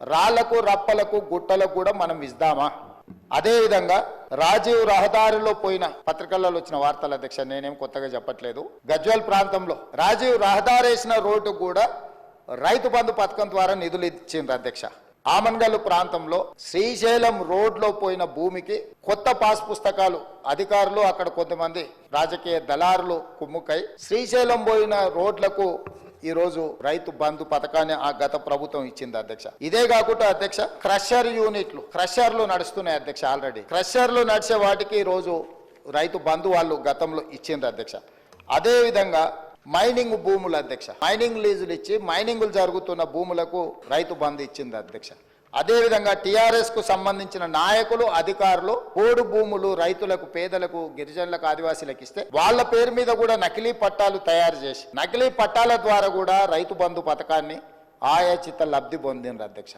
రాళ్ళకు రప్పలకు గుట్టలకు కూడా మనం ఇద్దామా అదే విధంగా రాజీవ్ రహదారిలో పోయిన పత్రికల్లో వచ్చిన వార్తల అధ్యక్ష నేనేం కొత్తగా చెప్పట్లేదు. గజ్వల్ ప్రాంతంలో రాజీవ్ రహదారి వేసిన రోడ్డు కూడా రైతు బంధు పథకం ద్వారా నిధులు ఇచ్చింది అధ్యక్ష. ఆమన్గల్ ప్రాంతంలో శ్రీశైలం రోడ్లో పోయిన భూమికి కొత్త పాస్ పుస్తకాలు అధికారులు అక్కడ కొంతమంది రాజకీయ దళారులు కుమ్ముకై శ్రీశైలం పోయిన రోడ్లకు ఈరోజు రైతు బంధు పథకాన్ని ఆ గత ప్రభుత్వం ఇచ్చింది అధ్యక్ష. ఇదే కాకుండా అధ్యక్ష క్రషర్ యూనిట్లు క్రషర్లు నడుస్తున్నాయి అధ్యక్ష ఆల్రెడీ. క్రషర్లు నడిచే వాటికి ఈరోజు రోజు రైతు బంధు వాళ్ళు గతంలో ఇచ్చింది అధ్యక్ష. అదేవిధంగా మైనింగ్ భూములు అధ్యక్ష. మైనింగ్ లీజులు ఇచ్చి మైనింగ్లు జరుగుతున్న భూములకు రైతు బంధు ఇచ్చింది అధ్యక్ష. అదేవిధంగా టీఆర్ఎస్కు సంబంధించిన నాయకులు అధికారులు పోడు భూములు రైతులకు పేదలకు గిరిజనులకు ఆదివాసీలకు ఇస్తే వాళ్ళ పేరు మీద కూడా నకిలీ పట్టాలు తయారు చేసి నకిలీ పట్టాల ద్వారా కూడా రైతు బంధు పథకాన్ని ఆయా చిత్త లబ్ధి పొందిన అధ్యక్ష.